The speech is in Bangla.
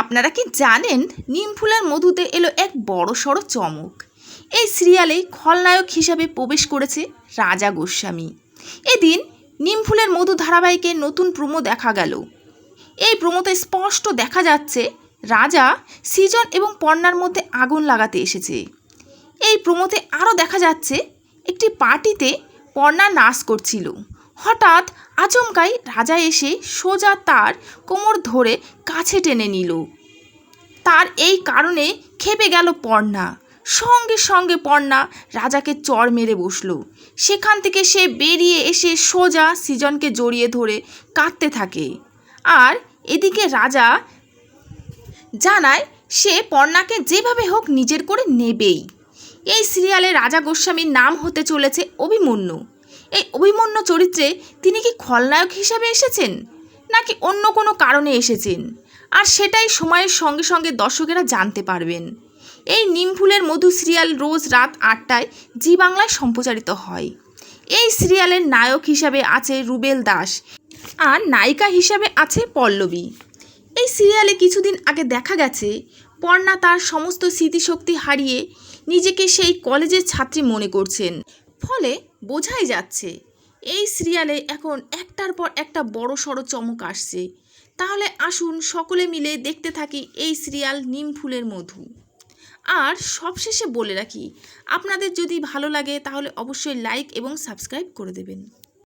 আপনারা কি জানেন নিম ফুলের মধুতে এলো এক বড় সড়ো চমক? এই সিরিয়ালে খলনায়ক হিসাবে প্রবেশ করেছে রাজা গোস্বামী। এদিন নিম ফুলের মধু ধারাবাহিকে নতুন প্রোমো দেখা গেল। এই প্রোমোতে স্পষ্ট দেখা যাচ্ছে রাজা সৃজন এবং পর্ণার মধ্যে আগুন লাগাতে এসেছে। এই প্রোমোতে আরও দেখা যাচ্ছে একটি পার্টিতে পর্ণা নাচ করছিল। হঠাৎ আচমকাই রাজা এসে সোজা তার কোমর ধরে কাছে টেনে নিল। তার এই কারণে খেপে গেল পর্ণা। সঙ্গে সঙ্গে পর্ণা রাজাকে চড় মেরে বসল। সেখান থেকে সে বেরিয়ে এসে সোজা সৃজনকে জড়িয়ে ধরে কাঁদতে থাকে। আর এদিকে রাজা জানায়, সে পর্ণাকে যেভাবে হোক নিজের করে নেবেই। এই সিরিয়ালে রাজা গোস্বামীর নাম হতে চলেছে অভিমন্যু। এই অভিমন্যু চরিত্রে তিনি কি খলনায়ক হিসাবে এসেছেন? নাকি অন্য কোনো কারণে এসেছেন? আর সেটাই সময়ের সঙ্গে সঙ্গে দর্শকেরা জানতে পারবেন। এই নিমফুলের মধু সিরিয়াল রোজ রাত আটটায় জি বাংলায় সম্প্রচারিত হয়। এই সিরিয়ালের নায়ক হিসাবে আছে রুবেল দাস আর নায়িকা হিসাবে আছে পল্লবী। এই সিরিয়ালে কিছুদিন আগে দেখা গেছে, পর্ণা তার সমস্ত স্মৃতিশক্তি হারিয়ে নিজেকে সেই কলেজের ছাত্রী মনে করছেন। ফলে বোঝাই যাচ্ছে। এই সিরিয়ালে এখন একটার পর একটা বড় সড় চমক আসছে। তাহলে আসুন সকলে মিলে দেখতে থাকি এই সিরিয়াল নিম ফুলের মধু। আর সবশেষে বলে রাখি, আপনাদের যদি ভালো লাগে তাহলে অবশ্যই লাইক এবং সাবস্ক্রাইব করে দেবেন।